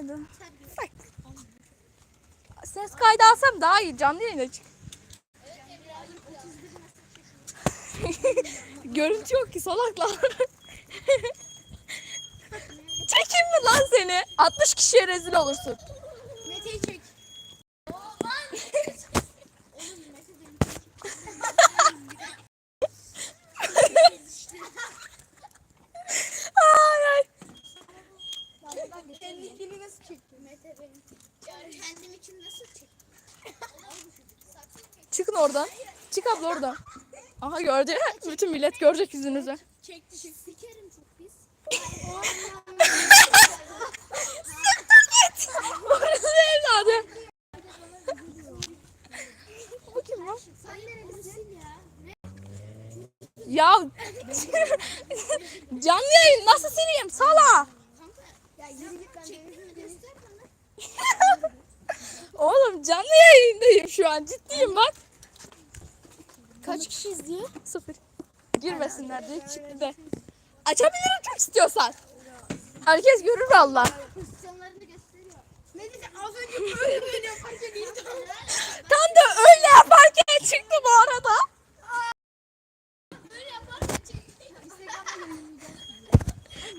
kaydı. Ses kaydı alsam daha iyi. Canlı yayına çık. Görüntü yok ki salaklar. Çekeyim mi lan seni? 60 kişiye rezil olursun. Oradan. Çık abla oradan. Aha gördü. Bütün millet görecek yüzünüzü. Çekti çek. Sikerim çok pis. Orası evladı. Bu kim lan? Sen nerelisin ya? Ya canlı yayın nasıl sileyim sala? Git. Oğlum canlı yayındayım şu an ciddiyim bak. Kaç kişi izliyor? Sıfır. Girmesinler diye çıktı de. Açabilirim çok istiyorsan. Herkes görür valla. Pozisyonlarını gösteriyor. Ne dedi? Az önce böyle böyle yaparken ilk Tam da öyle yaparken çıktı bu arada.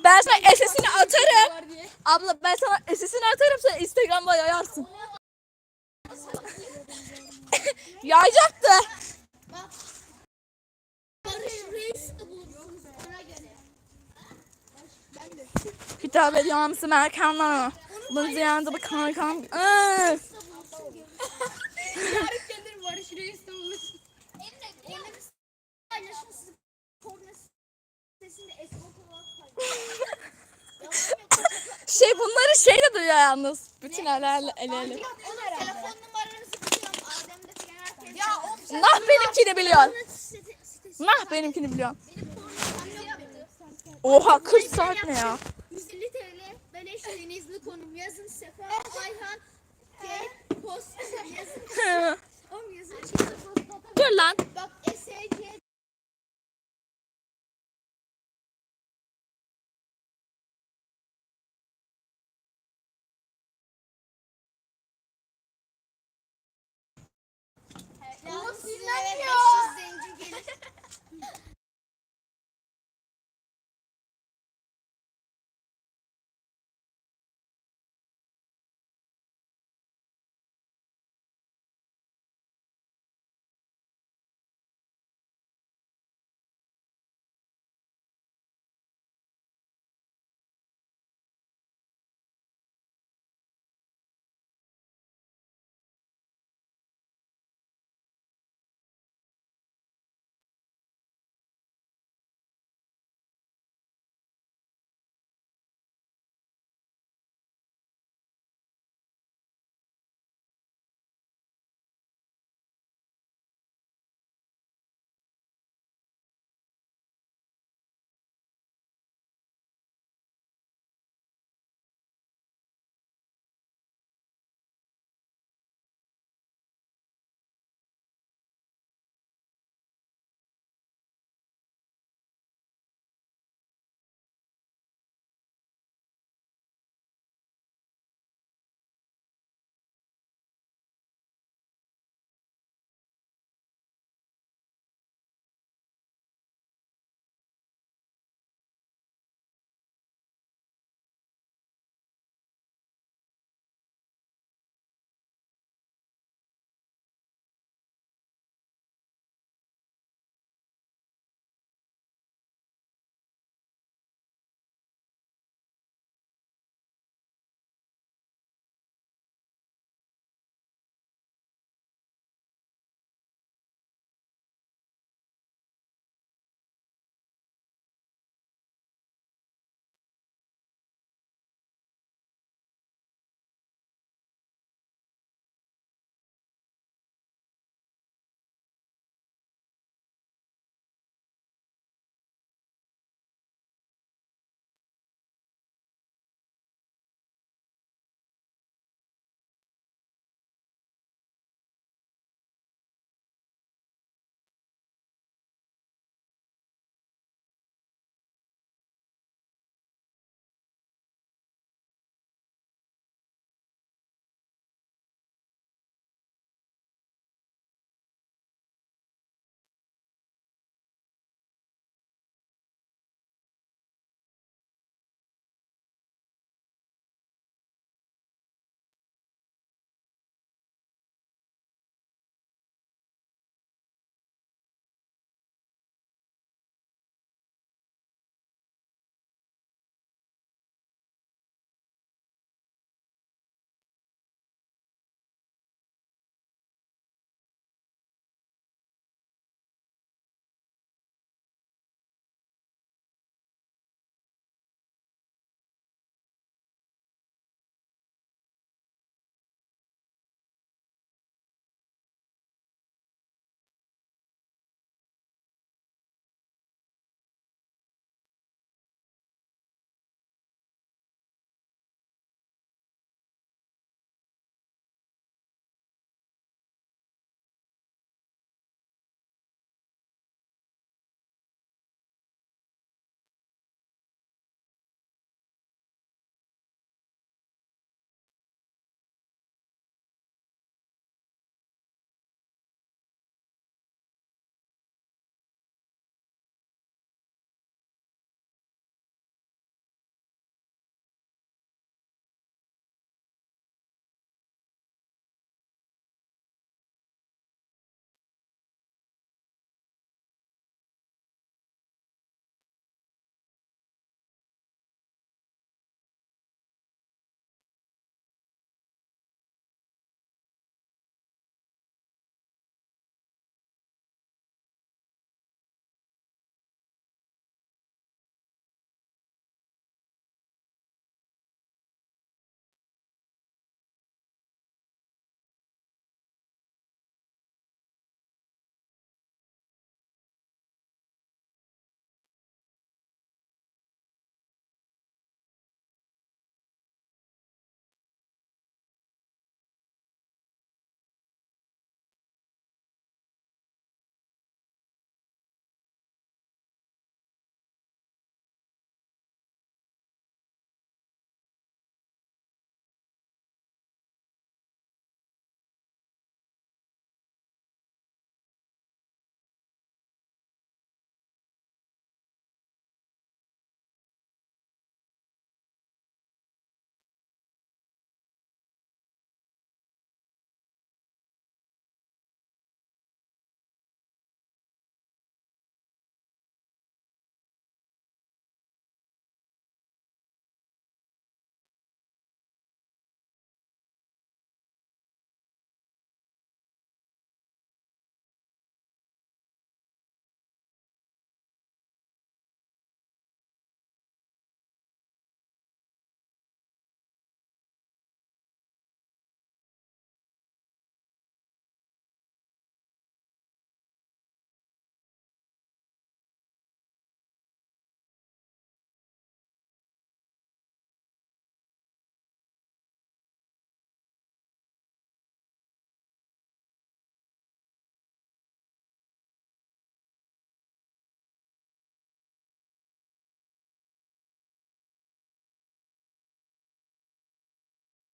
Ben sana SS'ini atarım. Abla ben sana SS'ini atarım sen Instagram'da yayarsın. Yayacaktı. Barış Reis de bulursunuz ona göre. Ben de. Hitap ediyor musun Erkan'a? Bu ziyanda bu kankam. Yarın gelir Barış Reis de bulursun. Emre, Emre biz paylaşın sizi korna sesinde esnaf olarak paylaşın. Şey bunları şey de duyuyor yalnız. Bütün el el el el. Oğlum telefon numaranızı biliyorum. Adem'de falan herkes. Ya o Nah benimkini biliyorsun. Nah benimkini biliyorsun. Oha 40 saat ne ya? 150 TL beleş denizli konum yazın Sefa Ayhan T post yazın. Oğlum yazın Dur lan.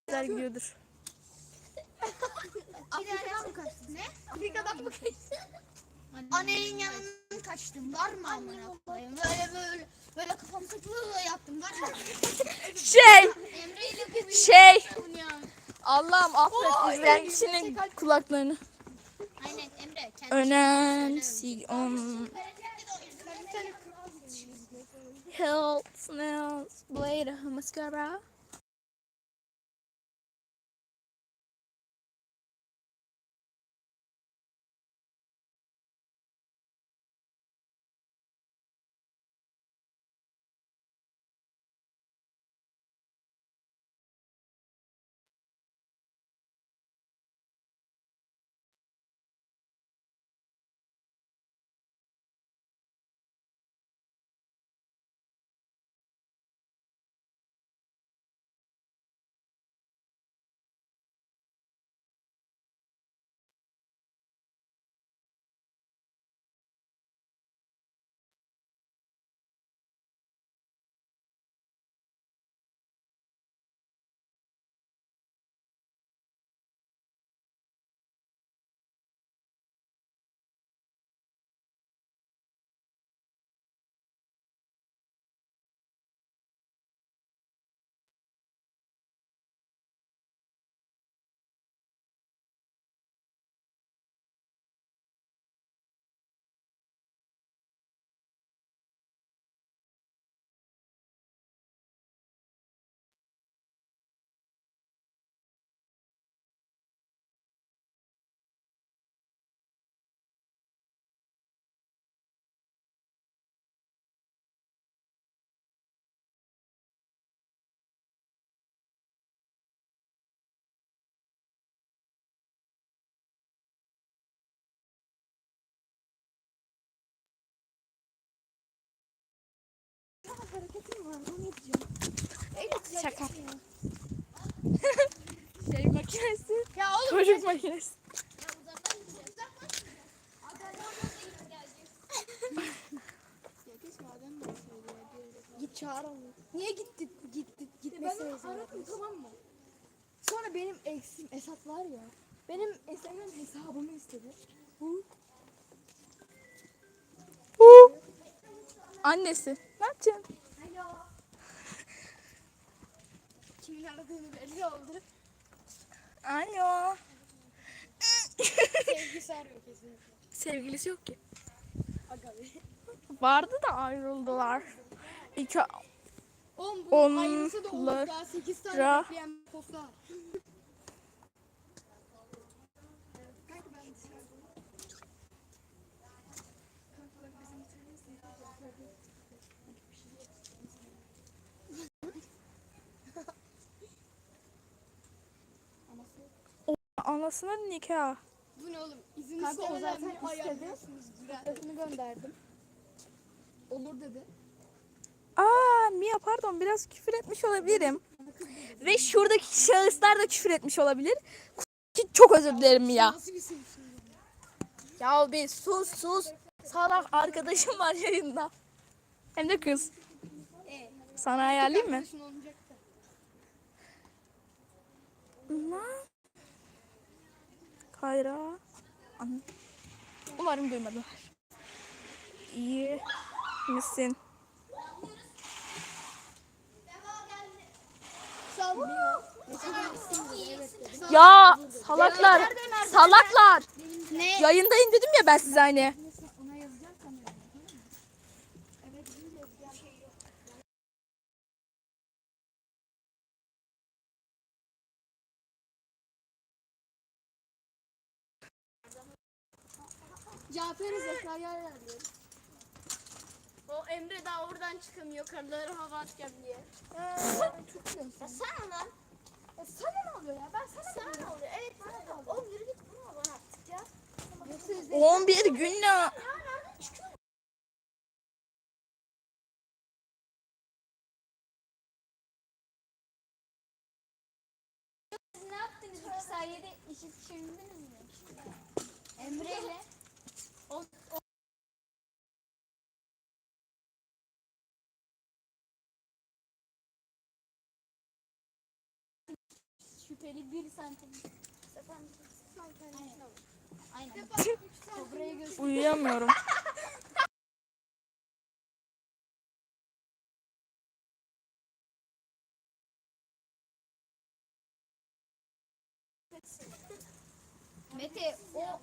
Güzel gidiyordur. Afrika'dan mı kaçtın? Ne? Afrika'dan mı kaçtın? Annenin yanından kaçtım. Var mı amına koyayım? Böyle böyle böyle kafam sıklığı yaptım. Var mı? Şey, şey. oynuyorum. Allah'ım affet izleyen kişinin kulaklarını. Aynen Emre. Önemsi on Help Snails Blade Mascara. Şaka. şey makinesi. Ya oğlum. Çocuk makinesi. Git çağır onu. Niye gitti gitti gitmeseniz tamam mı? Sonra benim eksim Esat var ya. Benim Instagram hesabımı istedi. Bu. Annesi. Ne yapacaksın? Kimin aradığını belli oldu. Alo. Sevgisi arıyor kesinlikle. Sevgilisi yok ki. Aga be. Vardı da ayrıldılar. İki Oğlum bu Onlar- ayrısı da olur. Daha 8 tane bekleyen posta var. Kanka ben dışarıda- Kanka bak bizim içerimizde- anasının nikah. Bu ne oğlum? İzin Kanka o istemeden zaten istedi. ayarlıyorsunuz? Fotoğrafını gönderdim. Olur dedi. Aa Mia pardon biraz küfür etmiş olabilirim. Ve şuradaki şahıslar da küfür etmiş olabilir. Ki Çok özür dilerim Mia. Nasıl bir şey şimdi? Ya bir sus sus. Salak arkadaşım var yayında. Hem de kız. Ee, Sana ayarlayayım mı? arkadaşın olmayacak da. Lan. Kayra. An- Umarım duymadılar. İyi misin? Ya salaklar. Salaklar. Ne? Yayındayım dedim ya ben size hani. Ona yazacağım sanıyorum. Evet, şimdi yazacağım. Cafer'i Zehra'ya ayarlıyorum. O Emre daha oradan çıkamıyor. Karıları hava atacağım diye. Çok. Ya sana lan. Ya sana ne oluyor ya? Ben sana, Sana ne oluyor? Evet sana ne oluyor? Oğlum yürü git vurma bana artık ya. Yoksa izle- 11 günle Ya nereden çıkıyor? Siz ne yaptınız iki saniyede işi pişirdiniz mi? Emre ile o, o şüpheli bir santim. Aynen. Aynen. Göster. Uyuyamıyorum. Mete o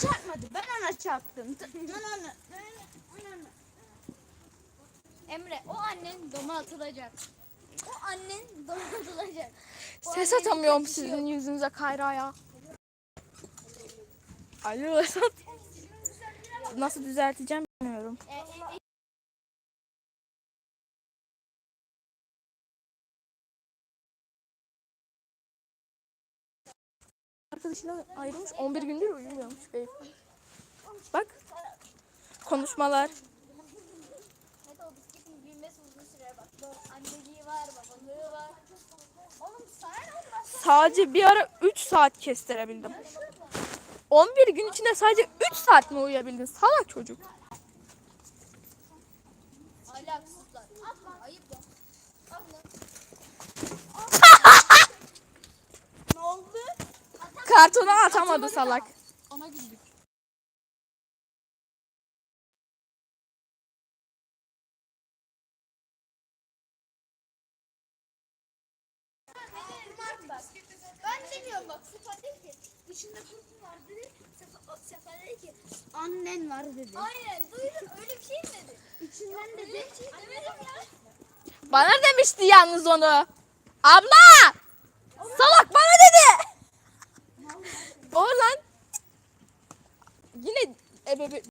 çarpmadı. Ben ona çarptım. Ben ona. ben ona- Emre o annen doma atılacak. O annen doma atılacak. O Ses annenin atamıyorum kaçışı sizin yok. yüzünüze Kayra'ya. Alo Esat. Nasıl düzelteceğim bilmiyorum. E, e, e, Arkadaşıyla ayrılmış 11 gündür uyumuyormuş beyefendi. Bak. Konuşmalar. Mete o bisikletin büyümesi uzun süre bak. Anneliği var, babalığı var. Oğlum sana ne olmaz? Sadece bir ara 3 saat kestirebildim. 11 gün içinde sadece 3 saat mi uyuyabildin? Salak çocuk. Ahlaksızlar. Atma ayıp ya. Atma. ne oldu? Kartona atamadı salak. Ona güldük. Ben demiyorum bak Sefa dedi ki dışında kurtum var dedi. Sefa, Sefa dedi ki annen var dedi. Aynen duydun öyle bir şey mi dedi? İçinden dedi. Demedim ya. Bana demişti yalnız onu. Abla! Salak bana dedi. O lan. Yine ebebe